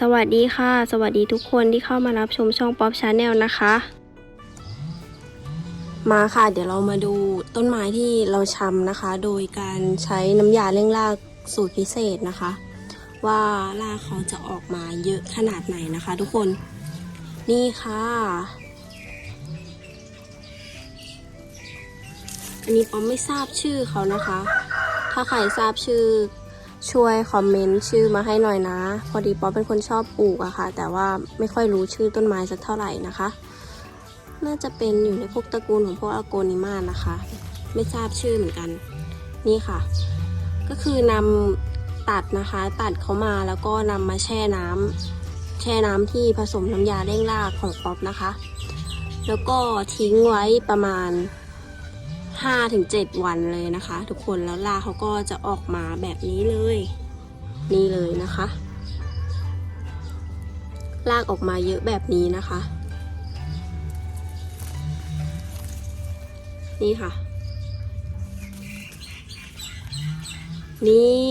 สวัสดีค่ะ สวัสดีทุกคนที่เข้ามารับชมช่องป๊อปชาแนลนะคะ มาค่ะเดี๋ยวเรามาดูต้นไม้ที่เราชำนะคะ โดยการใช้น้ำยาเร่งรากสูตรพิเศษนะคะ ว่ารากเขาจะออกมาเยอะขนาดไหนนะคะ ทุกคนนี่ค่ะ อันนี้ป๊อปไม่ทราบชื่อเขานะคะ ถ้าใครทราบชื่อ ช่วยคอมเมนต์ชื่อมาให้หน่อยนะ พอดีป๊อปเป็นคนชอบปลูกอะค่ะ แต่ว่าไม่ค่อยรู้ชื่อต้นไม้สักเท่าไหร่นะคะ น่าจะเป็นอยู่ในพวกตระกูลของพวกอโกนิมานะคะ ไม่ทราบชื่อเหมือนกัน นี่ค่ะ ก็คือนำตัดนะคะ ตัดเขามาแล้วก็นำมาแช่น้ำแช่น้ำที่ผสมน้ำยาเร่งรากของป๊อปนะคะ แล้วก็ทิ้งไว้ประมาณ 5-7 วันเลยนะคะ ทุกคนแล้วลากเขาก็จะออกมาแบบนี้เลย นี่เลยนะคะ ลากออกมาเยอะแบบนี้นะคะ นี่ค่ะ นี่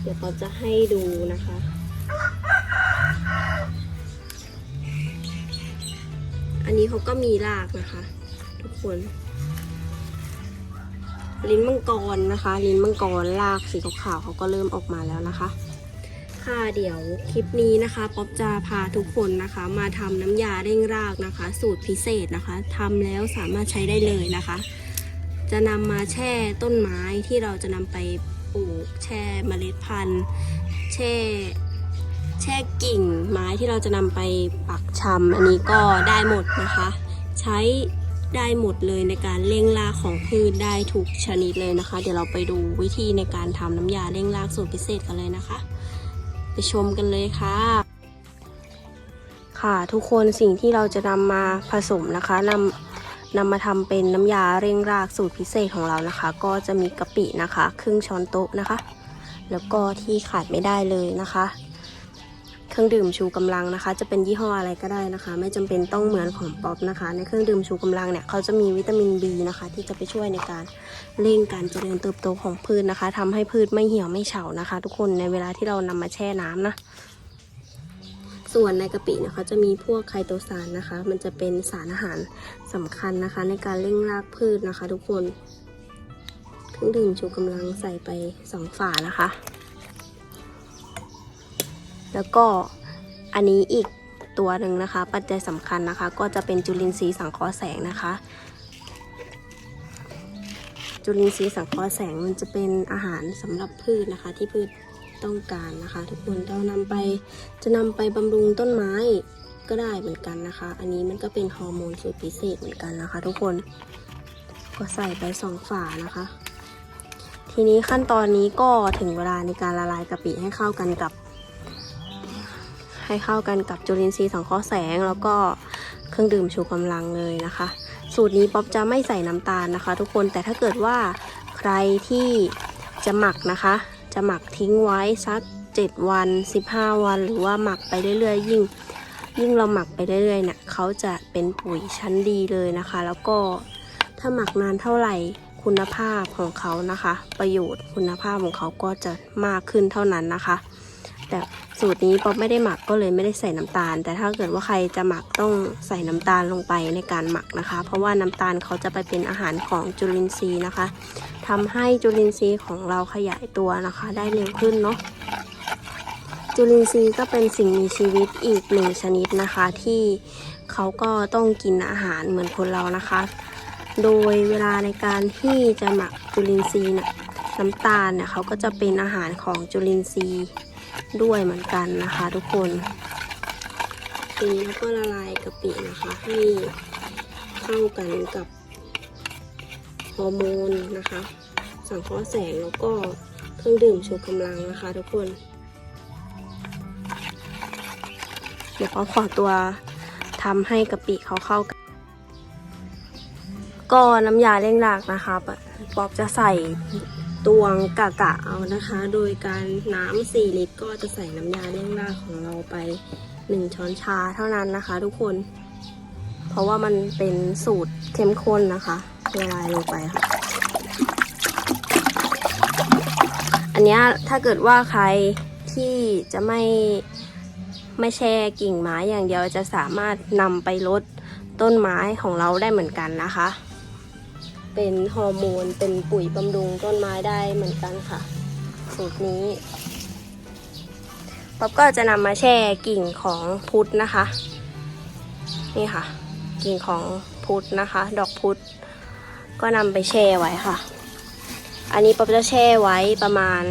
เดี๋ยวป๊อปจะให้ดูนะคะอันนี้เขาก็มีรากนะคะ ทุกคน ลิ้นมังกรนะคะ ลิ้นมังกรรากสีขาวๆเขาก็เริ่มออกมาแล้วนะคะ ค่ะเดี๋ยวคลิปนี้นะคะป๊อปจะพาทุกคนนะคะ มาทำน้ำยาเร่งรากนะคะ สูตรพิเศษนะคะทำแล้วสามารถใช้ได้เลยนะคะ จะนำมาแช่ต้นไม้ที่เราจะนำไปปลูกแช่เมล็ดพันธุ์แช่แช่กิ่งไม้ที่เราจะนำไปปักชำอันนี้ก็ได้หมดนะคะ ใช้ ได้หมดเลยในการเร่งรากของพืชได้ทุกชนิดเลยนะคะ เดี๋ยวเราไปดูวิธีในการทำน้ำยาเร่งรากสูตรพิเศษกันเลยนะคะ ไปชมกันเลยค่ะ ค่ะทุกคนสิ่งที่เราจะนำมาผสมนะคะนำนำมาทำเป็นน้ำยาเร่งรากสูตรพิเศษของเรานะคะ ก็จะมีกะปินะคะ ครึ่งช้อนโต๊ะนะคะ แล้วก็ที่ขาดไม่ได้เลยนะคะ เครื่องดื่มชูกำลังนะคะ จะเป็นยี่ห้ออะไรก็ได้นะคะ ไม่จำเป็นต้องเหมือนของป๊อปนะคะ ในเครื่องดื่มชูกำลังเนี่ยเขาจะมีวิตามิน B นะคะ ที่จะไปช่วยในการเร่งการเจริญเติบโตของพืชนะคะทำให้พืชไม่เหี่ยวไม่เฉานะคะ ทุกคนในเวลาที่เรานำมาแช่น้ำนะส่วนในกะปิเนี่ยเขาจะมีพวกไคโตซานนะคะ มันจะเป็นสารอาหารสำคัญนะคะ ในการเร่งรากพืชนะคะ ทุกคน เครื่องดื่มชูกำลังใส่ไปสองฝานะคะ แล้วก็อันนี้อีกตัวหนึ่งนะคะ ปัจจัยสำคัญนะคะ ก็จะเป็นจุลินทรีย์สังเคราะห์แสงนะคะ จุลินทรีย์สังเคราะห์แสงมันจะเป็นอาหารสำหรับพืชนะคะ ที่พืชต้องการนะคะ ทุกคนเรานำไปจะนำไปบำรุงต้นไม้ก็ได้เหมือนกันนะคะ อันนี้มันก็เป็นฮอร์โมนสูตรพิเศษเหมือนกันนะคะ ทุกคนก็ใส่ไปสองฝานะคะ ทีนี้ขั้นตอนนี้ก็ถึงเวลาในการละลายกะปิให้เข้ากันกับ ให้เข้ากันกับจุลินทรีย์สังเคราะห์แสง แล้วก็เครื่องดื่มชูกำลังเลยนะคะ สูตรนี้ป๊อปจะไม่ใส่น้ำตาลนะคะ ทุกคนแต่ถ้าเกิดว่าใครที่จะหมักนะคะ จะหมักทิ้งไว้สัก 7 วัน 15 วัน หรือว่าหมักไปเรื่อยๆ ยิ่ง ยิ่งเราหมักไปเรื่อยๆเนี่ยเขาจะเป็นปุ๋ยชั้นดีเลยนะคะ แล้วก็ถ้าหมักนานเท่าไหร่คุณภาพของเขานะคะ ประโยชน์คุณภาพของเขาก็จะมากขึ้นเท่านั้นนะคะ แต่สูตรนี้ป๊อปไม่ได้หมักก็เลยไม่ได้ใส่น้ำตาล แต่ถ้าเกิดว่าใครจะหมักต้องใส่น้ำตาลลงไปในการหมักนะคะ เพราะว่าน้ำตาลเขาจะไปเป็นอาหารของจุลินทรีย์นะคะทำให้จุลินทรีย์ของเราขยายตัวนะคะ ได้เร็วขึ้นเนาะจุลินทรีย์ก็เป็นสิ่งมีชีวิตอีกหนึ่งชนิดนะคะ ที่เขาก็ต้องกินอาหารเหมือนคนเรานะคะ โดยเวลาในการที่จะหมักจุลินทรีย์เนี่ยน้ำตาลเนี่ยเขาก็จะเป็นอาหารของจุลินทรีย์ ด้วยเหมือนกันนะคะทุกคนทีนี้เราก็ละลายกะปินะคะ ให้เข้ากันกับฮอร์โมนนะคะ สังเคราะห์แสงแล้วก็เครื่องดื่มชูกำลังนะคะ ทุกคน เดี๋ยวเขาขอตัวทำให้กะปิเขาเข้ากัน ก็น้ำยาเร่งรากนะคะปป๊อบจะใส่ ตวงกะกะเอานะคะ โดยการน้ำ4ลิตรก็จะใส่น้ำยาเร่งราของเราไป 1 ช้อนชาเท่านั้นนะคะ ทุกคน เพราะว่ามันเป็นสูตรเข้มข้นนะคะละลายลงไปค่ะ อันนี้ถ้าเกิดว่าใครที่จะไม่ไม่แช่กิ่งไม้อย่างเดียวจะสามารถนำไปลดต้นไม้ของเราได้เหมือนกันนะคะ เป็นฮอร์โมน เป็นปุ๋ยบำรุงต้นไม้ได้เหมือนกันค่ะ สูตรนี้ป๊อบก็จะนำมาแช่กิ่งของพุทธนะคะ นี่ค่ะ กิ่งของพุทธนะคะ ดอกพุทธก็นำไปแช่ไว้ค่ะ อันนี้ป๊อบจะแช่ไว้ประมาณ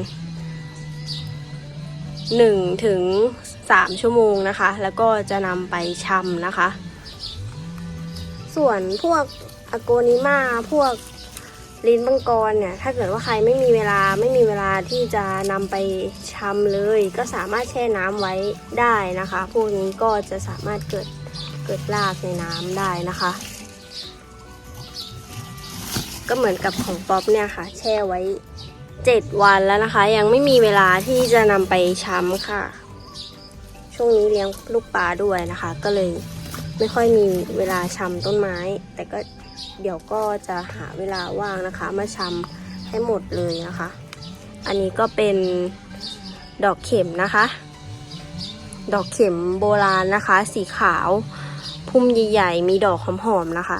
1ถึง3ชั่วโมงนะคะ แล้วก็จะนำไปชำนะคะ ส่วนพวก อโกนิมาพวกลิ้นบังกรเนี่ย ถ้าเกิดว่าใครไม่มีเวลาไม่มีเวลาที่จะนำไปชำเลย ก็สามารถแช่น้ำไว้ได้นะคะ พวกนี้ก็จะสามารถเกิดเกิดรากในน้ำได้นะคะ ก็เหมือนกับของป๊อปเนี่ยค่ะ แช่ไว้ 7 วันแล้วนะคะ ยังไม่มีเวลาที่จะนำไปช้ำค่ะ ช่วงนี้เลี้ยงลูกปลาด้วยนะคะ ก็เลยไม่ค่อยมีเวลาช้ำต้นไม้ แต่ก็ เดี๋ยวก็จะหาเวลาว่างนะคะ มาช้ำให้หมดเลยนะคะ อันนี้ก็เป็นดอกเข็มนะคะ ดอกเข็มโบราณนะคะ สีขาว พุ่มใหญ่ๆ มีดอกหอมๆนะคะ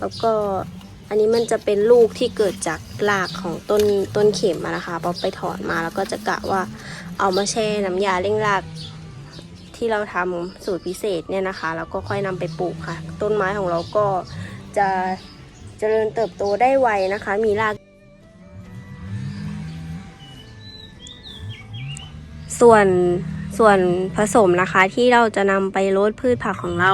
แล้วก็อันนี้มันจะเป็นลูกที่เกิดจากรากของต้นต้นเข็มนะคะพอไปถอนมาแล้วก็จะกะว่าเอามาแช่น้ำยาเร่งรากที่เราทำสูตรพิเศษเนี่ยนะคะ แล้วก็ค่อยนำไปปลูกค่ะ ต้นไม้ของเราก็ จะเจริญเติบโตได้ไวนะคะ มีราก ส่วนส่วนผสมนะคะที่เราจะนำไปลดพืชผักของเรา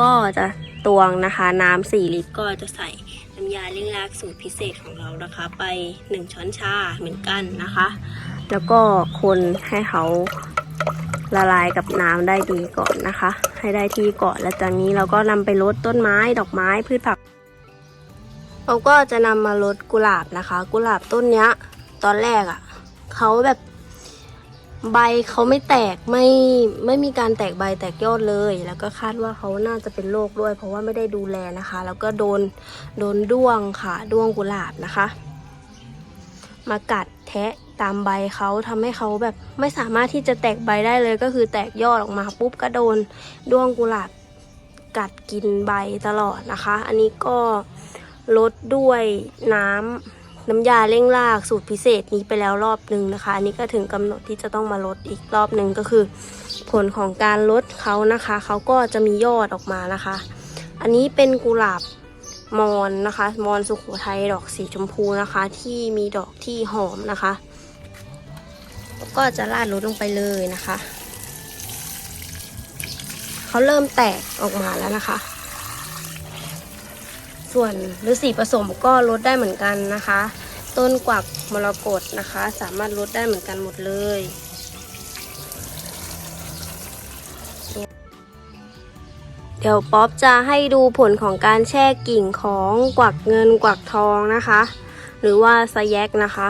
ก็จะตวงนะคะน้ำสี่ลิตรก็จะใส่น้ำยาเร่งรากสูตรพิเศษของเรานะคะ ไป 1 ช้อนชาเหมือนกันนะคะ แล้วก็คนให้เขา ละลายกับน้ำได้ดีก่อนนะคะ ให้ได้ที่ก่อนแล้วจากนี้เราก็นำไปลดต้นไม้ดอกไม้พืชผัก เราก็จะนำมาลดกุหลาบนะคะ กุหลาบต้นเนี้ย ตอนแรกอะ่ะเขาแบบใบเขาไม่แตกไม่ไม่มีการแตกใบแตกยอดเลย แล้วก็คาดว่าเขาน่าจะเป็นโรคด้วย เพราะว่าไม่ได้ดูแลนะคะ แล้วก็โดนโดนด้วงค่ะด้วงกุหลาบนะคะ มากัดแทะ ตามใบเขาทำให้เขาแบบไม่สามารถที่จะแตกใบได้เลย ก็คือแตกยอดออกมาปุ๊บก็โดนด้วงกุหลาบกัดกินใบตลอดนะคะ อันนี้ก็ลดด้วยน้ำน้ำยาเร่งรากสูตรพิเศษนี้ไปแล้วรอบหนึ่งนะคะ อันนี้ก็ถึงกำหนดที่จะต้องมาลดอีกรอบหนึ่งก็คือ ผลของการลดเขานะคะ เขาก็จะมียอดออกมานะคะ อันนี้เป็นกุหลาบมอนนะคะ มอนสุขโขทัยดอกสีชมพูนะคะ ที่มีดอกที่หอมนะคะ ก็จะราดลดลงไปเลยนะคะ เขาเริ่มแตกออกมาแล้วนะคะ ส่วนฤาษีผสมก็ลดได้เหมือนกันนะคะ ต้นกวักมรกตนะคะ สามารถลดได้เหมือนกันหมดเลยเดี๋ยวป๊อปจะให้ดูผลของการแช่กิ่งของกวักเงินกวักทองนะคะ หรือว่าสแยกนะคะ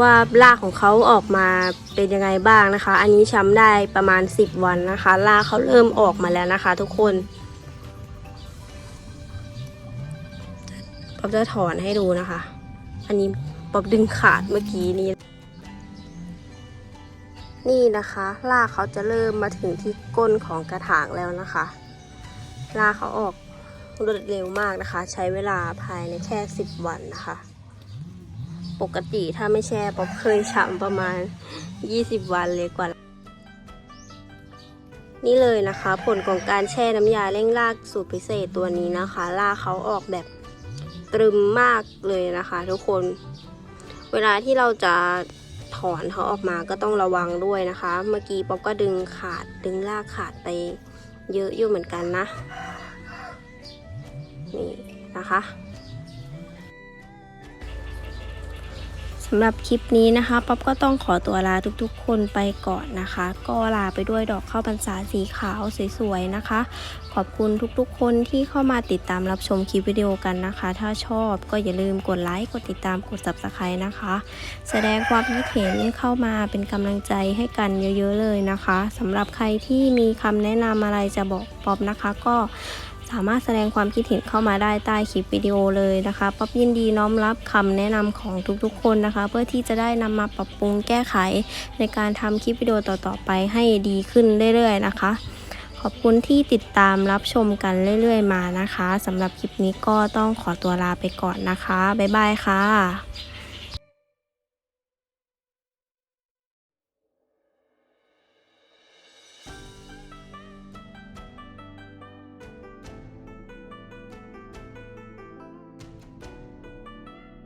ว่ารากของเขาออกมาเป็นยังไงบ้างนะคะ อันนี้ช้ำได้ประมาณ 10 วันนะคะรากเขาเริ่มออกมาแล้วนะคะ ทุกคนป๊อบจะถอนให้ดูนะคะ อันนี้ป๊อบดึงขาดเมื่อกี้นี้ นี่นะคะรากเขาจะเริ่มมาถึงที่ก้นของกระถางแล้วนะคะรากเขาออกรวดเร็วมากนะคะ ใช้เวลาภายในแค่ 10 วันนะคะ ปกติถ้าไม่แช่ป๊อบเคยฉ่ำประมาณ 20 วันเลยกว่า นี่เลยนะคะ ผลของการแช่น้ำยาเร่งรากสูตรพิเศษตัวนี้นะคะรากเขาออกแบบตรึมมากเลยนะคะ ทุกคน เวลาที่เราจะถอนเขาออกมาก็ต้องระวังด้วยนะคะ เมื่อกี้ป๊อปก็ดึงขาดดึงลากขาดไปเยอะอยู่เหมือนกันนะ นี่นะคะ สำหรับคลิปนี้นะคะป๊อปก็ต้องขอตัวลาทุกๆ คนไปก่อนนะคะ ก็ลาไปด้วยดอกข้าวพรรษาสีขาวสวยๆนะคะ ขอบคุณทุกๆ คนที่เข้ามาติดตามรับชมคลิปวิดีโอกันนะคะ ถ้าชอบก็อย่าลืมกดไลค์กดติดตามกด subscribe นะคะ แสดงความคิดเห็นเข้ามาเป็นกำลังใจให้กันเยอะๆเลยนะคะสำหรับใครที่มีคำแนะนำอะไรจะบอกป๊อบนะคะก็ สามารถแสดงความคิดเห็นเข้ามาได้ใต้คลิปวิดีโอเลยนะคะป๊อปยินดีน้อมรับคำแนะนำของทุกๆคนนะคะ เพื่อที่จะได้นำมาปรับปรุงแก้ไข ในการทำคลิปวิดีโอต่อๆไปให้ดีขึ้นเรื่อยๆนะคะขอบคุณที่ติดตามรับชมกันเรื่อย ๆ มานะคะสำหรับคลิปนี้ก็ต้องขอตัวลาไปก่อนนะคะ บ๊ายบายค่ะ